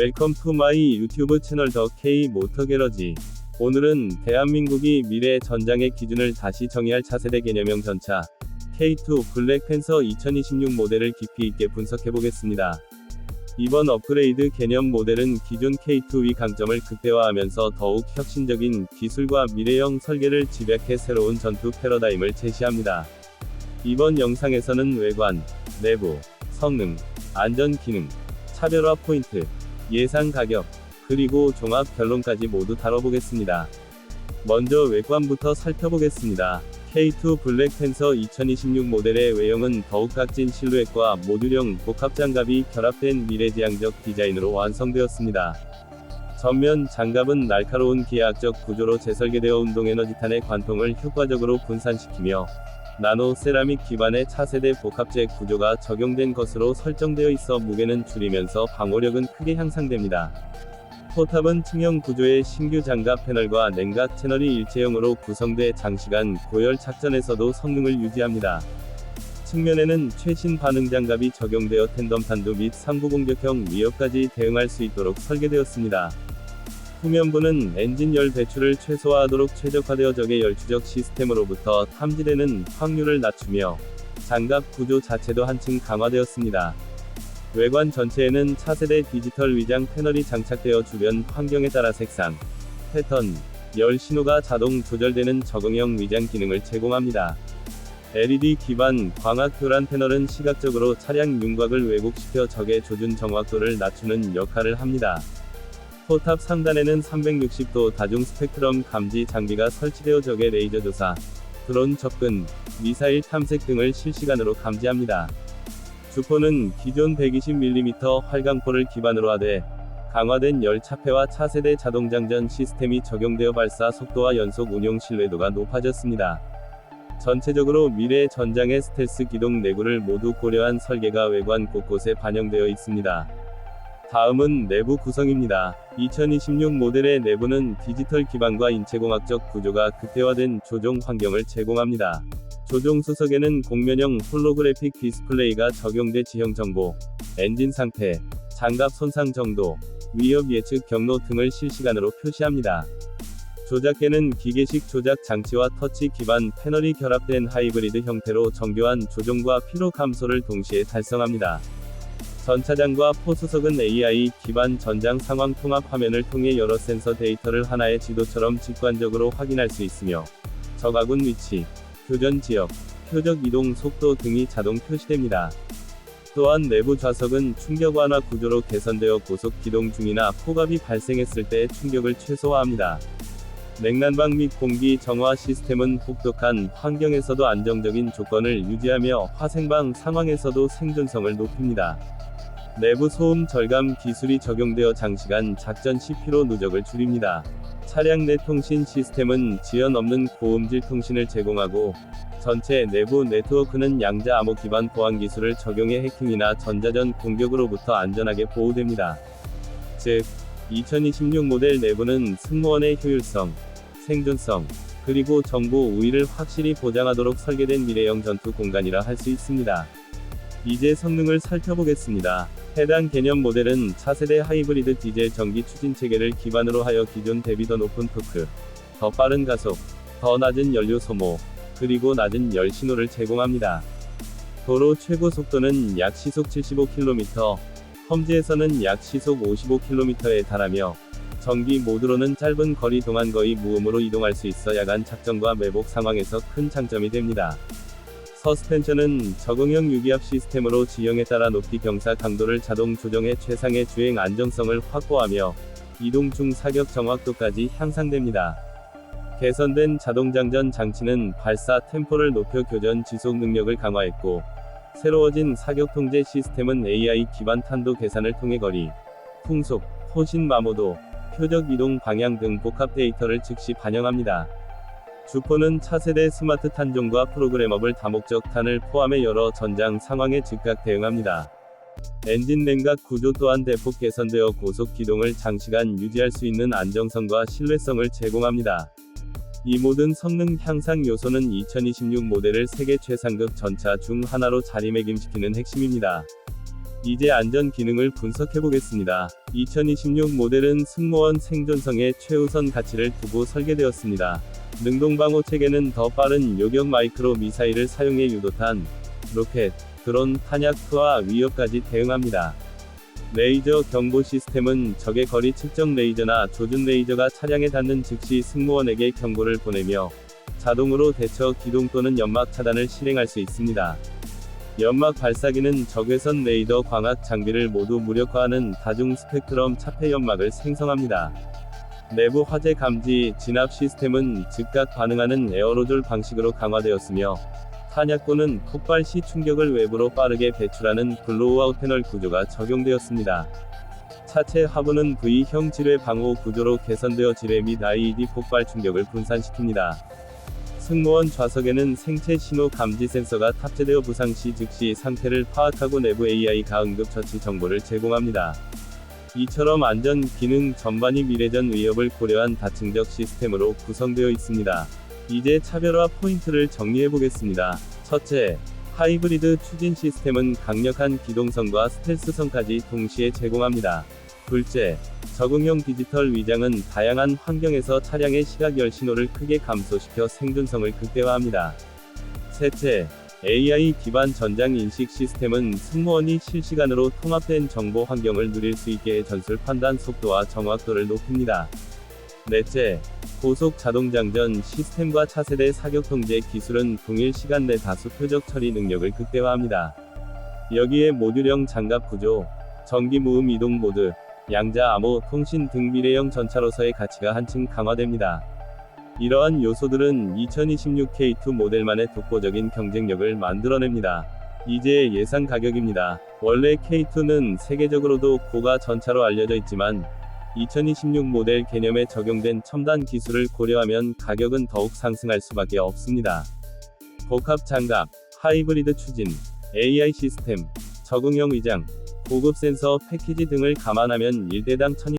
웰컴 투 마이 유튜브 채널 더 K 모터 게러지. 오늘은 대한민국이 미래 전장의 기준을 다시 정의할 차세대 개념형 전차 K2 블랙팬서 2026 모델을 깊이 있게 분석해 보겠습니다. 이번 업그레이드 개념 모델은 기존 K2의 강점을 극대화하면서 더욱 혁신적인 기술과 미래형 설계를 집약해 새로운 전투 패러다임을 제시합니다. 이번 영상에서는 외관, 내부, 성능, 안전 기능, 차별화 포인트, 예상 가격, 그리고 종합 결론까지 모두 다뤄보겠습니다. 먼저 외관부터 살펴보겠습니다. K2 블랙팬서 2026 모델의 외형은 더욱 각진 실루엣과 모듈형 복합 장갑이 결합된 미래지향적 디자인으로 완성되었습니다. 전면 장갑은 날카로운 기하학적 구조로 재설계되어 운동에너지탄의 관통을 효과적으로 분산시키며 나노 세라믹 기반의 차세대 복합재 구조가 적용된 것으로 설정되어 있어 무게는 줄이면서 방호력은 크게 향상됩니다. 포탑은 층형 구조의 신규 장갑 패널과 냉각 채널이 일체형으로 구성돼 장시간 고열 작전에서도 성능을 유지합니다. 측면에는 최신 반응 장갑이 적용되어 텐덤 탄두 및 상부 공격형 위협까지 대응할 수 있도록 설계되었습니다. 후면부는 엔진 열 배출을 최소화하도록 최적화되어 적의 열 추적 시스템으로부터 탐지되는 확률을 낮추며 장갑 구조 자체도 한층 강화되었습니다. 외관 전체에는 차세대 디지털 위장 패널이 장착되어 주변 환경에 따라 색상, 패턴, 열 신호가 자동 조절되는 적응형 위장 기능을 제공합니다. LED 기반 광학 교란 패널은 시각적으로 차량 윤곽을 왜곡시켜 적의 조준 정확도를 낮추는 역할을 합니다. 포탑 상단에는 360도 다중 스펙트럼 감지 장비가 설치되어 적의 레이저 조사, 드론 접근, 미사일 탐색 등을 실시간으로 감지합니다. 주포는 기존 120mm 활강포를 기반으로 하되 강화된 열차폐와 차세대 자동장전 시스템이 적용되어 발사 속도와 연속 운용 신뢰도가 높아졌습니다. 전체적으로 미래 전장의 스텔스 기동 내구를 모두 고려한 설계가 외관 곳곳에 반영되어 있습니다. 다음은 내부 구성입니다. 2026 모델의 내부는 디지털 기반과 인체공학적 구조가 극대화된 조종 환경을 제공합니다. 조종 수석에는 공면형 홀로그래픽 디스플레이가 적용돼 지형 정보, 엔진 상태, 장갑 손상 정도, 위협 예측 경로 등을 실시간으로 표시합니다. 조작계는 기계식 조작 장치와 터치 기반 패널이 결합된 하이브리드 형태로 정교한 조종과 피로 감소를 동시에 달성합니다. 전차장과 포수석은 AI 기반 전장 상황 통합 화면을 통해 여러 센서 데이터를 하나의 지도처럼 직관적으로 확인할 수 있으며 적아군 위치, 교전 지역, 표적 이동 속도 등이 자동 표시됩니다. 또한 내부 좌석은 충격 완화 구조로 개선되어 고속 기동 중이나 폭압이 발생했을 때 충격을 최소화합니다. 냉난방 및 공기 정화 시스템은 혹독한 환경에서도 안정적인 조건을 유지하며 화생방 상황에서도 생존성을 높입니다. 내부 소음 절감 기술이 적용되어 장시간 작전 시 피로 누적을 줄입니다. 차량 내 통신 시스템은 지연 없는 고음질 통신을 제공하고 전체 내부 네트워크는 양자 암호 기반 보안 기술을 적용해 해킹이나 전자전 공격으로부터 안전하게 보호됩니다. 즉, 2026 모델 내부는 승무원의 효율성, 생존성, 그리고 정보 우위를 확실히 보장하도록 설계된 미래형 전투 공간이라 할 수 있습니다. 이제 성능을 살펴보겠습니다. 해당 개념 모델은 차세대 하이브리드 디젤 전기 추진 체계를 기반으로 하여 기존 대비 더 높은 토크, 더 빠른 가속, 더 낮은 연료 소모, 그리고 낮은 열 신호를 제공합니다. 도로 최고 속도는 약 시속 75km, 험지에서는 약 시속 55km에 달하며 전기 모드로는 짧은 거리 동안 거의 무음으로 이동할 수 있어 야간 작전과 매복 상황에서 큰 장점이 됩니다. 서스펜션은 적응형 유기압 시스템으로 지형에 따라 높이 경사 강도를 자동 조정해 최상의 주행 안정성을 확보하며 이동 중 사격 정확도까지 향상됩니다. 개선된 자동장전 장치는 발사 템포를 높여 교전 지속 능력을 강화했고, 새로워진 사격 통제 시스템은 AI 기반 탄도 계산을 통해 거리, 풍속, 호신 마모도, 표적 이동 방향 등 복합 데이터를 즉시 반영합니다. 주포는 차세대 스마트 탄종과 프로그래머블 다목적 탄을 포함해 여러 전장 상황에 즉각 대응합니다. 엔진 냉각 구조 또한 대폭 개선되어 고속 기동을 장시간 유지할 수 있는 안정성과 신뢰성을 제공합니다. 이 모든 성능 향상 요소는 2026 모델을 세계 최상급 전차 중 하나로 자리매김시키는 핵심입니다. 이제 안전 기능을 분석해 보겠습니다. 2026 모델은 승무원 생존성에 최우선 가치를 두고 설계되었습니다. 능동방호 체계는 더 빠른 요격 마이크로 미사일을 사용해 유도탄, 로켓, 드론, 탄약 투하 위협까지 대응합니다. 레이저 경보 시스템은 적의 거리 측정 레이저나 조준 레이저가 차량에 닿는 즉시 승무원에게 경고를 보내며 자동으로 대처 기동 또는 연막 차단을 실행할 수 있습니다. 연막 발사기는 적외선 레이더 광학 장비를 모두 무력화하는 다중 스펙트럼 차폐 연막을 생성합니다. 내부 화재 감지, 진압 시스템은 즉각 반응하는 에어로졸 방식으로 강화되었으며 탄약고는 폭발 시 충격을 외부로 빠르게 배출하는 블로우아웃 패널 구조가 적용되었습니다. 차체 하부는 V형 지뢰 방호 구조로 개선되어 지뢰 및 IED 폭발 충격을 분산시킵니다. 승무원 좌석에는 생체 신호 감지 센서가 탑재되어 부상 시 즉시 상태를 파악하고 내부 AI가 응급 처치 정보를 제공합니다. 이처럼 안전 기능 전반이 미래전 위협을 고려한 다층적 시스템으로 구성되어 있습니다. 이제 차별화 포인트를 정리해 보겠습니다. 첫째, 하이브리드 추진 시스템은 강력한 기동성과 스텔스성까지 동시에 제공합니다. 둘째, 적응형 디지털 위장은 다양한 환경에서 차량의 시각열 신호를 크게 감소시켜 생존성을 극대화합니다. 셋째, AI 기반 전장 인식 시스템은 승무원이 실시간으로 통합된 정보 환경을 누릴 수 있게 해 전술 판단 속도와 정확도를 높입니다. 넷째, 고속 자동 장전 시스템과 차세대 사격 통제 기술은 동일 시간 내 다수 표적 처리 능력을 극대화합니다. 여기에 모듈형 장갑 구조, 전기 무음 이동 모드, 양자 암호 통신 등 미래형 전차로서의 가치가 한층 강화됩니다. 이러한 요소들은 2026 K2 모델만의 독보적인 경쟁력을 만들어냅니다. 이제 예상 가격입니다. 원래 K2는 세계적으로도 고가 전차로 알려져 있지만 2026 모델 개념에 적용된 첨단 기술을 고려하면 가격은 더욱 상승할 수밖에 없습니다. 복합 장갑, 하이브리드 추진, AI 시스템, 적응형 위장, 고급 센서 패키지 등을 감안하면 1대당 1200